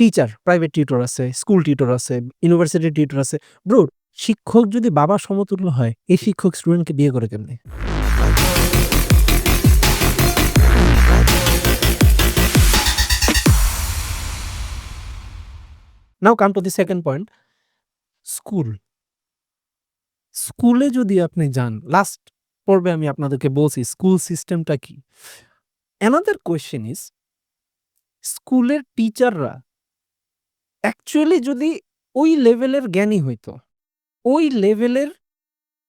Teacher private tutor আছে school tutor আছে university tutor আছে। ব্রো শিক্ষক যদি বাবা সমতুল্য হয়, এই শিক্ষক স্টুডেন্টকে বিয়ে করে কেমনে? Now come to the second point school স্কুলে যদি আপনি যান লাস্ট পর্বে আমি আপনাদেরকে বলছি স্কুল সিস্টেমটা কি? অ্যানাদার কোয়েশ্চেন ইজ স্কুলের টিচাররা অ্যাকচুয়ালি যদি ওই লেভেলের জ্ঞানী হইতো, ওই লেভেলের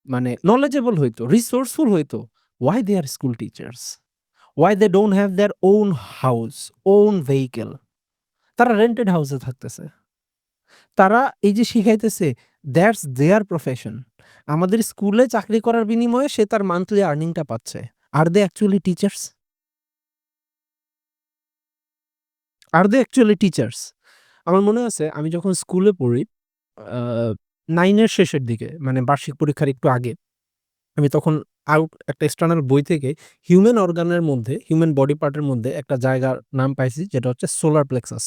মানে নলেজেবল হইতো রিসোর্সফুল হইতো why they are school teachers why they don't have their own house own vehicle তারা রেন্টেড হাউসে থাকতেছে। তারা এই যে শিখাইতেছে দ্যাটস দেয়ার প্রফেশন আমাদের স্কুলে চাকরি করার বিনিময়ে সে তার মান্থলি আর্নিংটা পাচ্ছে। Are they actually teachers are they actually teachers আমার মনে আছে, আমি যখন স্কুলে পড়ি নাইনের শেষের দিকে মানে বার্ষিক পরীক্ষার একটু আগে, আমি তখন আউট একটা এক্সটার্নাল বই থেকে হিউম্যান অর্গানের মধ্যে হিউম্যান বডি পার্টের মধ্যে একটা জায়গার নাম পাইছি, যেটা হচ্ছে সোলার প্লেক্সাস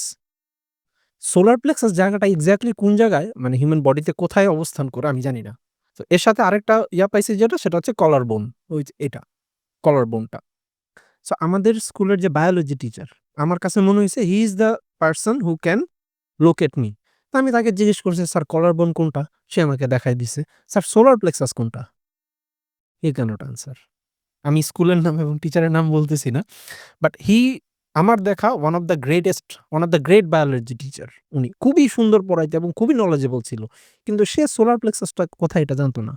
সোলার প্লেক্সাস জায়গাটা এক্স্যাক্টলি কোন জায়গায়? মানে হিউম্যান বডিতে কোথায় অবস্থান করে, আমি জানি না। তো এর সাথে আরেকটা ইয়া পাইছি, যেটা, সেটা হচ্ছে কলার বোন ওই এটা কলার বোনটা সো আমাদের স্কুলের যে বায়োলজি টিচার আমার কাছে মনে হয়েছে he is the person who can locate me আমি তাকে জিজ্ঞেস করছি, স্যার, কলার বোন কোনটা? সে আমাকে দেখাই দিছে, স্যার সোলার প্লেক্সাস কোনটা? হি ক্যানট আনসার আমি স্কুলের নাম এবং টিচারের নাম বলতেছি না বাট হি আমার দেখা one of the greatest one of the great biology teacher উনি খুবই সুন্দর পড়াইতে এবং খুবই নলেজেবল ছিল, কিন্তু সে সোলার প্লেক্সাসটা কোথায় এটা জানতো না।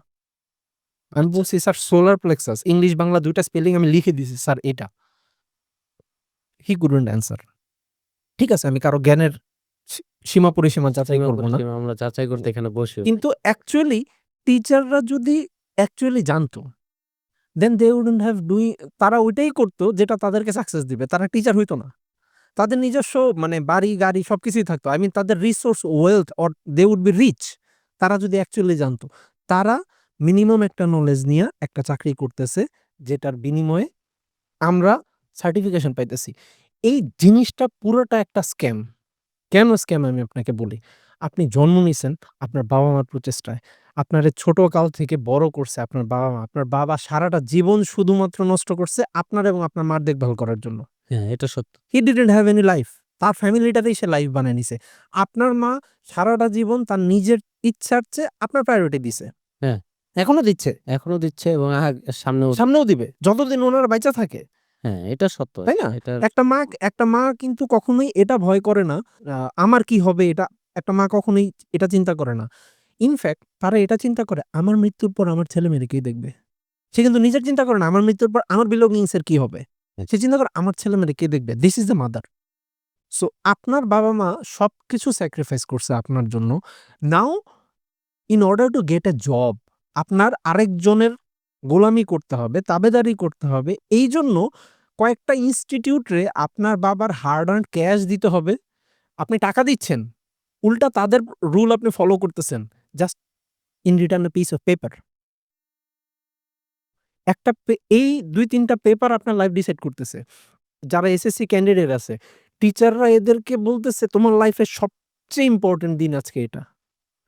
আমি বলছি, sir solar plexus English Bangla দুইটা স্পেলিং আমি লিখে দিছি, স্যার, এটা। হি কুডন্ট অ্যান্সার ঠিক আছে, আমি কারও জ্ঞানের সীমা পরিসীমা যাচাই করব না। আমরা যাচাই করতে এখানে বসি কিন্তু অ্যাকচুয়ালি টিচাররা যদি অ্যাকচুয়ালি জানতো দেন দে উডন্ট হ্যাভ ডুই তারা ওইটাই করতো যেটা তাদেরকে সাকসেস দিবে। তারা টিচার হইতো না। তাদের নিজস্ব মানে বাড়ি গাড়ি সব কিছুই থাকতো। আই মিন তাদের resource wealth or they would be rich তারা যদি অ্যাকচুয়ালি জানতো তারা মিনিমাম একটা নলেজ নিয়ে একটা চাকরি করতেছে যেটার বিনিময়ে আমরা সার্টিফিকেশন পাইতেছি। এই জিনিসটা পুরোটা একটা স্ক্যাম কেন স্ক্যাম আমি আপনাকে বলি? আপনি জন্ম নিছেন আপনার বাবা মার প্রচেষ্টায়। আপনার ছোট কাল থেকে বড় করছে আপনার বাবা মা আপনার বাবা সারাটা জীবন শুধুমাত্র নষ্ট করছে আপনার এবং আপনার মার দেখভাল করার জন্য। হ্যাঁ এটা সত্য। He didn't have any life তার ফ্যামিলিটাতেই সে লাইফ বানিয়ে নিছে। আপনার মা সারাটা জীবন তার নিজের ইচ্ছার চেয়ে আপনার প্রায়োরিটি দিছে। হ্যাঁ। এখনও দিচ্ছে। এখনও দিচ্ছে এবং সামনেও সামনেও দিবে। যতদিন ওনার বাইচা থাকে। হ্যাঁ এটা সত্য। তাই না? এটা একটা মা একটা মা কিন্তু কখনোই এটা ভয় করে না আমার কি হবে এটা একটা মা কখনোই এটা চিন্তা করে না। ইনফ্যাক্ট তারা এটা চিন্তা করে আমার মৃত্যুর পর আমার ছেলে মেয়েকে কে দেখবে? সে কিন্তু নিজের চিন্তা করে না আমার মৃত্যুর পর আমার বিলঙ্গিংস এর কি হবে? সে চিন্তা করে আমার ছেলে মেয়েকে কে দেখবে? This is the mother so আপনার বাবা মা সব কিছু স্যাক্রিফাইস করছে আপনার জন্য। Now in order to get a job আপনার আরেকজনের গোলামি করতে হবে তাবেদারি করতে হবে। এই জন্য কয়েকটা ইনস্টিটিউটরে আপনার বাবার হার্ড আর্ন ক্যাশ দিতে হবে। আপনি টাকা দিচ্ছেন উল্টা তাদের রুল আপনি ফলো করতেছেন just in return a piece of paper. একটা এই দুই তিনটা পেপার আপনার লাইফ ডিসাইড করতেছে। যারা এসএসসি ক্যান্ডিডেট আছে টিচাররা এদেরকে বলতেছে তোমার লাইফের সবচেয়ে ইম্পর্টেন্ট দিন আজকে এটা।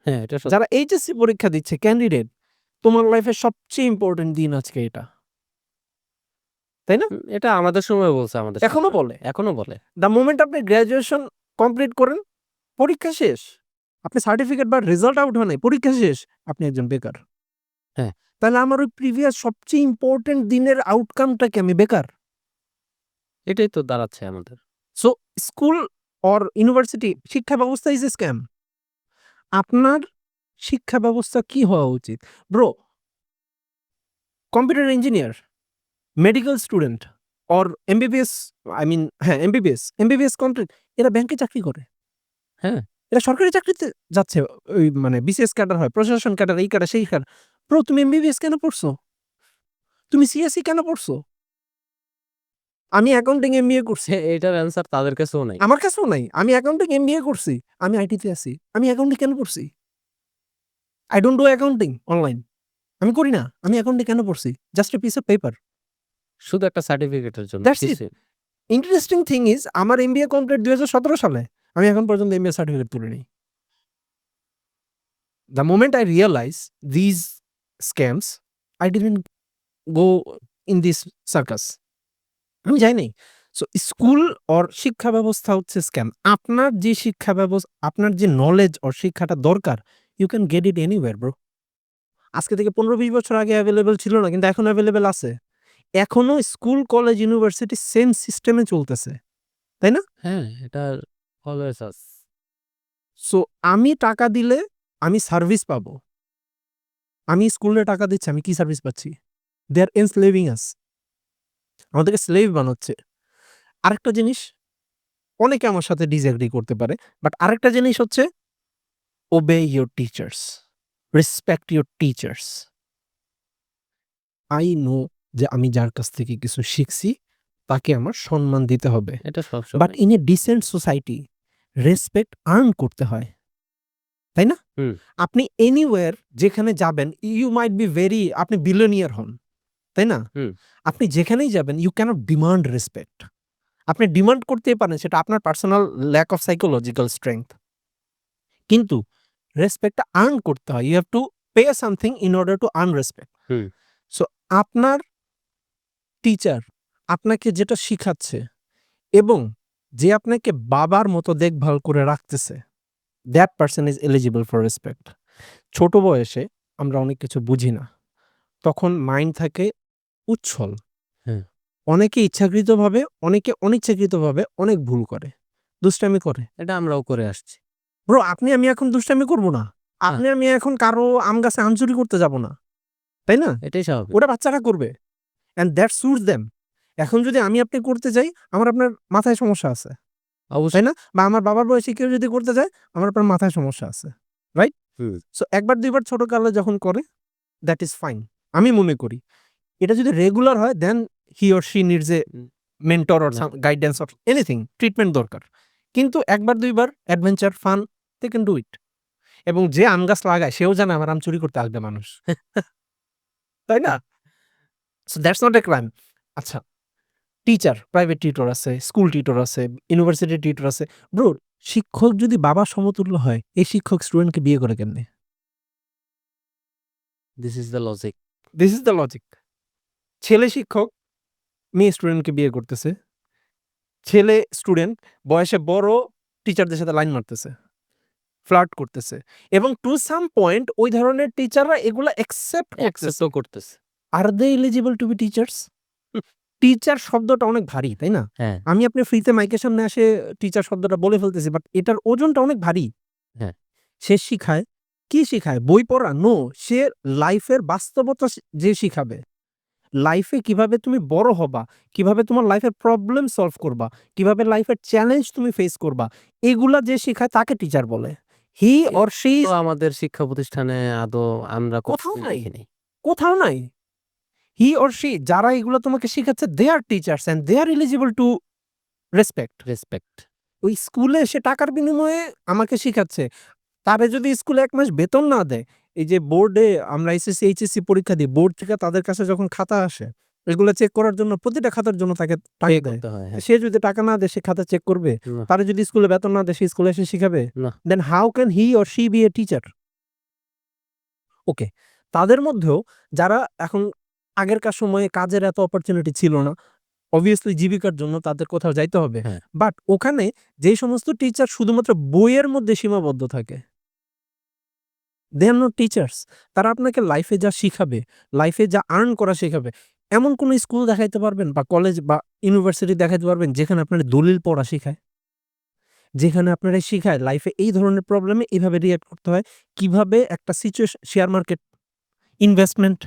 হ্যাঁ এটা যারা এইচএসসি পরীক্ষা দিচ্ছে ক্যান্ডিডেট তোমার লাইফের সবচেয়ে ইম্পর্টেন্ট দিন আজকে এটা। তাই না? এটা আমাদের সময় বলছে আমাদের এখনও বলে? এখনও বলে। দ্য মোমেন্ট আপনি গ্র্যাজুয়েশন কমপ্লিট করেন পরীক্ষা শেষ। আপনি সার্টিফিকেট বা রেজাল্ট আউট হয় নাই পরীক্ষা শেষ আপনি একজন বেকার। হ্যাঁ। তাহলে আমার ওই প্রিভিয়াস সবচেয়ে ইম্পর্টেন্ট দিনের আউটকামটা কি? আমি বেকার? এটাই তো দাঁড়াচ্ছে আমাদের। সো স্কুল অর ইউনিভার্সিটি শিক্ষা ব্যবস্থা ইজ এ স্ক্যাম আপনার শিক্ষা ব্যবস্থা কি হওয়া উচিত? Bro computer engineer medical student or MBBS I mean হ্যাঁ এমবিবিএস এমবিবিএস কমপ্লিট এরা ব্যাংকে চাকরি করে। হ্যাঁ। এরা সরকারি চাকরিতে যাচ্ছে ওই মানে বিসিএস ক্যাডার হয় প্রশাসন ক্যাডার এই ক্যাডার সেই ক্যাডার ব্রো তুমি এমবিবিএস কেন পড়ছো? তুমি সিএসসি কেন পড়ছো? আমি অ্যাকাউন্টিং এমবিএ করছি। সে এটার অ্যান্সার তাদের কাছেও নাই। আমার কাছেও নাই। আমি অ্যাকাউন্টিং এমবিএ করছি। আমি আইটিতে আছি। আমি অ্যাকাউন্টিং কেন পড়ছি? I don't do accounting online আমি করি না। আমি অ্যাকাউন্টিং কেন পড়ছি? Just a piece of paper শুধু একটা সার্টিফিকেটের জন্য. ইন্টারেস্টিং থিং ইজ আমার এমবিএ কমপ্লিট দুই সতেরো সালে। আমি এখন পর্যন্ত এমবিএ সার্টিফিকেট তুলে নিই the moment I realise these scams I didn't go in this circus আমি যাইনি। সো স্কুল অর শিক্ষা ব্যবস্থা হচ্ছে স্ক্যাম আপনার যে শিক্ষা ব্যবস্থা আপনার যে নলেজ অর শিক্ষাটা দরকার you can get it anywhere bro আজকে থেকে পনেরো বিশ বছর আগে অ্যাভেলেবেল ছিল না কিন্তু এখন অ্যাভেলেবেল আছে। এখনও স্কুল কলেজ ইউনিভার্সিটি সেম সিস্টেমে চলতেছে। তাই না? হ্যাঁ এটা অলওয়েজ আস সো আমি টাকা দিলে আমি সার্ভিস পাবো। আমি স্কুলে টাকা দিচ্ছি আমি কি সার্ভিস পাচ্ছি? দে আর এনস্লেভিং আস আমাদেরকে স্লেভ বানাচ্ছে। আরেকটা জিনিস অনেকে আমার সাথে ডিসএগ্রি করতে পারে বাট আরেকটা জিনিস হচ্ছে obey your teachers respect your teachers I know যে আমি যার কাছ থেকে কিছু শিখছি তাকে আমার সম্মান দিতে হবে। এটা সব but in a decent society respect earn করতে হয়। তাই না। আপনি এনিওয়ার যেখানে যাবেন ইউ মাইট বি ভেরি আপনি বিলিয়নিয়ার হন। তাই না। আপনি যেখানেই যাবেন ইউ ক্যানট ডিমান্ড রেসপেক্ট আপনি ডিমান্ড করতেই পারেন সেটা আপনার personal lack of psychological strength কিন্তু রেসপেক্টটা আর্ন করতে হয়। You have to pay something in order to earn respect so আপনার টিচার আপনাকে যেটা শিখাচ্ছে এবং যে আপনাকে বাবার মতো দেখভাল করে রাখতেছে that person is eligible for respect ছোট বয়সে আমরা অনেক কিছু বুঝি না। তখন মাইন্ড থাকে উচ্ছল। হ্যাঁ। অনেকে ইচ্ছাকৃতভাবে অনেকে অনিচ্ছাকৃতভাবে অনেক ভুল করে। দুষ্টামি করে। এটা আমরাও করে আসছি। ব্রো আপনি আমি এখন দুষ্টামি করব না। আপনি আমি এখন কারও আম গাছে আম চুরি করতে যাব না। তাই না? এটাই স্বাভাবিক। ওটা বাচ্চারা করবে। অ্যান্ড দ্যাট সুটস দেম এখন যদি আমি আপনি করতে যাই আমার আপনার মাথায় সমস্যা আছে। অবশ্যই। না? বা আমার বাবার বয়সী কেউ যদি করতে যায় আমার আপনার মাথায় সমস্যা আছে। রাইট। সো একবার দুইবার ছোট কালে যখন করে দ্যাট ইজ ফাইন আমি মনে করি এটা যদি রেগুলার হয় then he or she needs a mentor or guidance or anything treatment দরকার। কিন্তু একবার দুইবার adventure fun they can do it এবং যে আম গাছ লাগায় সেও জানে আমার আম চুরি করতে আসবে মানুষ। তাই না? So that's not a crime আচ্ছা টিচার প্রাইভেট টিউটর আছে স্কুল টিউটর আছে ইউনিভার্সিটি টিউটর আছে। ব্রো শিক্ষক যদি বাবা সমতুল্য হয় এই শিক্ষক স্টুডেন্টকে বিয়ে করে কেমনে? This is the logic this is the logic ছেলে শিক্ষক মেয়ে স্টুডেন্টকে বিয়ে করতেছে। ছেলে স্টুডেন্ট বয়সে বড় টিচারদের সাথে লাইন মারতেছে। ফ্লার্ট করতেছে এবং টু সাম পয়েন্ট ওই ধরনের টিচাররা এগুলো অ্যাকসেপ্ট করতেছে। অ্যাকসেপ্টও করতেছে। আর they eligible to be teachers teacher শব্দটা অনেক ভারী তাই না? হ্যাঁ। আমি আপনি ফ্রিতে মাইকের সামনে আসে টিচার শব্দটা বলে ফেলতেছি বাট এটার ওজনটা অনেক ভারী। হ্যাঁ। সে শিখায় কি শিখায়? বই পড়া? নো সে লাইফের বাস্তবতা যে শিখাবে। লাইফে কীভাবে তুমি বড় হবা? কীভাবে তোমার লাইফের প্রবলেম সলভ করবা? কীভাবে লাইফের চ্যালেঞ্জ তুমি ফেস করবা? এগুলা যে শিখায় তাকে টিচার বলে। হি অর সি তো আমাদের শিক্ষা প্রতিষ্ঠানে আদৌ আমরা কোথাও নাই। দেখিনি। কোথাও নাই। হি অর সি যারা এগুলো তোমাকে শিখাচ্ছে they are teachers and they are eligible to respect respect ওই স্কুলে সে টাকার বিনিময়ে আমাকে শিখাচ্ছে। তারে যদি স্কুলে এক মাস বেতন না দেয় এই যে বোর্ডে আমরা এসএসসি এইচএসসি পরীক্ষা দিই বোর্ড থেকে তাদের কাছে যখন খাতা আসে এগুলো চেক করার জন্য প্রতিটা খাতার জন্য তাকে টাকা দেয়। হয় হ্যাঁ। সে যদি টাকা না দেয় সে খাতা চেক করবে। না। তারা যদি স্কুলে বেতন না দেয় সে স্কুলে এসে শিখাবে। Then how can he or she be a teacher okay তাদের মধ্যেও যারা এখন আগেরকার সময়ে কাজের এত অপরচুনিটি ছিল না অবভিয়াসলি জীবিকার জন্য তাদের কোথাও যাইতে হবে। হ্যাঁ। বাট ওখানে যে সমস্ত টিচার শুধুমাত্র বইয়ের মধ্যে সীমাবদ্ধ থাকে দে আর নট টিচার্স তারা আপনাকে লাইফে যা শিখাবে লাইফে যা আর্ন করা শেখাবে এমন কোনো স্কুল দেখাইতে পারবেন বা কলেজ বা ইউনিভার্সিটি দেখাইতে পারবেন যেখানে আপনার দলিল পড়া শেখায়? যেখানে আপনারা শিখায় লাইফে এই ধরনের প্রবলেমে এইভাবে রিয়েক্ট করতে হয়। কীভাবে একটা situation share market investment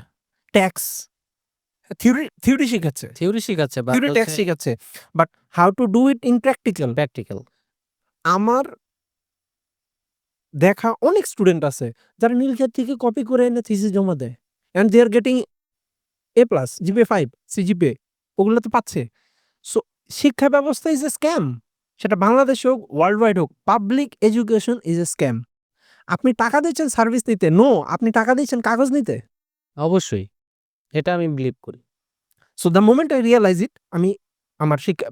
tax theory theory শিখাচ্ছে। Theory শিখাচ্ছে theory tax শিখাচ্ছে। But how to do it in practical practical আমার দেখা অনেক স্টুডেন্ট আছে যারা নীলক্ষেত থেকে কপি করে এনে থিসিস জমা দেয়। And they are getting A plus GPA five CGPA ওগুলো তো পাচ্ছে। সো শিক্ষা ব্যবস্থা ইজ এ স্ক্যাম সেটা বাংলাদেশ হোক ওয়ার্ল্ড ওয়াইড হোক public education is a scam আপনি টাকা দিচ্ছেন সার্ভিস নিতে? নো আপনি টাকা দিচ্ছেন কাগজ নিতে? অবশ্যই এটা আমি বিলিভ করি। So the moment I realise it আমি আমার শিক্ষা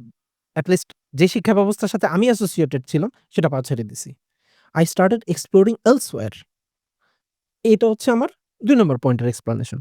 অ্যাটলিস্ট যে শিক্ষা ব্যবস্থার সাথে আমি অ্যাসোসিয়েটেড ছিলাম সেটা পা ছেড়ে দিছি। আই স্টার্টেড এক্সপ্লোরিং এলসওয়্যার এটা হচ্ছে আমার দুই নম্বর পয়েন্টের এক্সপ্লানেশন